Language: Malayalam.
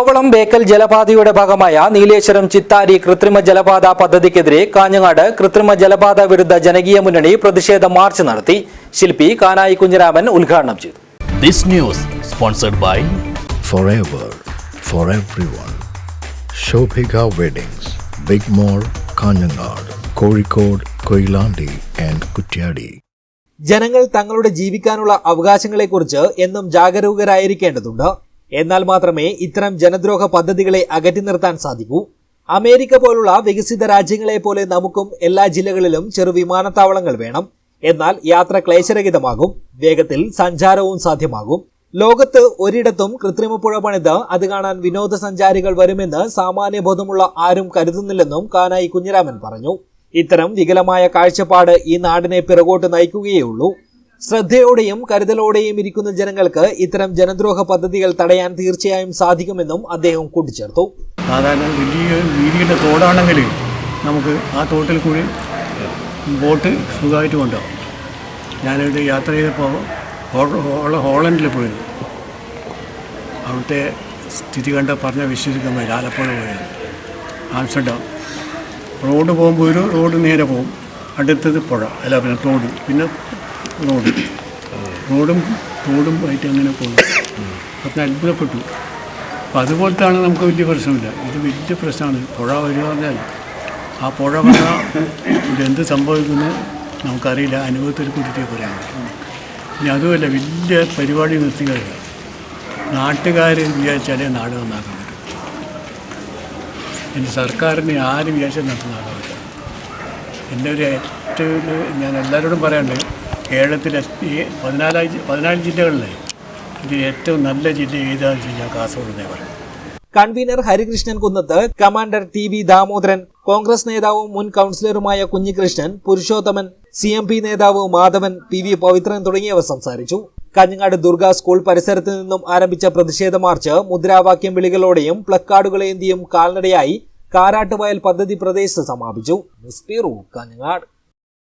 കോവളം ബേക്കൽ ജലപാതയുടെ ഭാഗമായ നീലേശ്വരം ചിത്താരി കൃത്രിമ ജലപാത പദ്ധതിക്കെതിരെ കാഞ്ഞങ്ങാട് കൃത്രിമ ജലപാത വിരുദ്ധ ജനകീയ മുന്നണി പ്രതിഷേധ മാർച്ച് നടത്തി. ശില്പി കാനായി കുഞ്ഞിരാമൻ ഉദ്ഘാടനം ചെയ്തു. This news sponsored by forever for everyone. Shobhika Weddings, Big Mall, Kanhangad Kozhikode, Koilandi and Kuttiadi ജനങ്ങൾ തങ്ങളുടെ ജീവിക്കാനുള്ള അവകാശങ്ങളെക്കുറിച്ച് എന്നും ജാഗരൂകരായിരിക്കേണ്ടതുണ്ട്. എന്നാൽ മാത്രമേ ഇത്തരം ജനദ്രോഹ പദ്ധതികളെ അകറ്റി നിർത്താൻ സാധിക്കൂ. അമേരിക്ക പോലുള്ള വികസിത രാജ്യങ്ങളെ പോലെ നമുക്കും എല്ലാ ജില്ലകളിലും ചെറു വിമാനത്താവളങ്ങൾ വേണം. എന്നാൽ യാത്ര ക്ലേശരഹിതമാകും. വേഗത്തിൽ സഞ്ചാരവും സാധ്യമാകും. ലോകത്ത് ഒരിടത്തും കൃത്രിമ പുഴ പണിത് അത് കാണാൻ വിനോദസഞ്ചാരികൾ വരുമെന്ന് സാമാന്യബോധമുള്ള ആരും കരുതുന്നില്ലെന്നും കാനായി കുഞ്ഞിരാമൻ പറഞ്ഞു. ഇത്തരം വികലമായ കാഴ്ചപ്പാട് ഈ നാടിനെ പിറകോട്ട് നയിക്കുകയുള്ളൂ ശ്രദ്ധയോടെയും കരുതലോടെയും ഇരിക്കുന്ന ജനങ്ങൾക്ക് ഇത്തരം ജനദ്രോഹ പദ്ധതികൾ തടയാൻ തീർച്ചയായും സാധിക്കുമെന്നും അദ്ദേഹം കൂട്ടിച്ചേർത്തു. സാധാരണ വലിയ വീതിയുടെ തോടാണെങ്കിൽ നമുക്ക് ആ തോട്ടിൽ കൂടി ബോട്ട് സുഖമായിട്ട് കൊണ്ടുപോകും. ഞാനിവിടെ യാത്ര ചെയ്തപ്പോൾ ഹോളണ്ടിൽ പോയിരുന്നു അവിടുത്തെ സ്ഥിതി കണ്ട പറഞ്ഞ വിശ്വസിക്കാൻ പറ്റില്ല ആലപ്പുഴ പോയത് ആംസ്റ്റർഡാം. റോഡ് പോകുമ്പോൾ ഒരു റോഡ് നേരെ പോകും. അടുത്തത് പുഴ അല്ല പിന്നെ റോഡ് പിന്നെ റോഡ്. റോഡും റോഡും ആയിട്ട് അങ്ങനെ പോകുന്നു അത് അത്ഭുതപ്പെട്ടു. അപ്പം അതുപോലത്താണ് നമുക്ക് വലിയ പ്രശ്നമില്ല. ഇത് വലിയ പ്രശ്നമാണ്. പുഴ വരിക പറഞ്ഞാൽ ആ പുഴ വന്നാൽ ഇതെന്ത് സംഭവിക്കുന്നു നമുക്കറിയില്ല. അനുഭവത്തിൽ കൂട്ടിയിട്ട് പറയാൻ ഇനി അതുമല്ല വലിയ പരിപാടി നിർത്തി കഴിയുക നാട്ടുകാർ വിചാരിച്ചാലേ നാട് നന്നാക്കാൻ പറ്റും. ഇനി സർക്കാരിന് ആര് വിചാരിച്ചാൽ നന്നാക്കാൻ പറ്റും. എന്റെ ഒരു ഏറ്റവും ഞാൻ എല്ലാവരോടും പറയാനുണ്ട് കേരളത്തിലെ പതിനാലായി പതിനാല് ജില്ലകളിലെ ഇതിൽ ഏറ്റവും നല്ല ജില്ല ഏതാണെന്ന് വെച്ച് കാസർഗോഡ് എന്നേ പറയും. Convener Harikrishnan Kunnath commander T V Damodaran Congress നേതാവും മുൻ കൌൺസിലറുമായ Kunhikrishnan Purushothaman C M P നേതാവ് മാധവൻ പി വി പവിത്രൻ തുടങ്ങിയവർ സംസാരിച്ചു. കാഞ്ഞങ്ങാട് ദുർഗ സ്കൂൾ പരിസരത്ത് നിന്നും ആരംഭിച്ച പ്രതിഷേധ മാർച്ച് മുദ്രാവാക്യം വിളികളോടെയും പ്ലക്കാർഡുകളേന്തിയും കാൽനടയായി കാരാട്ടുവയൽ പദ്ധതി പ്രദേശത്ത് സമാപിച്ചു. കാഞ്ഞങ്ങാട്.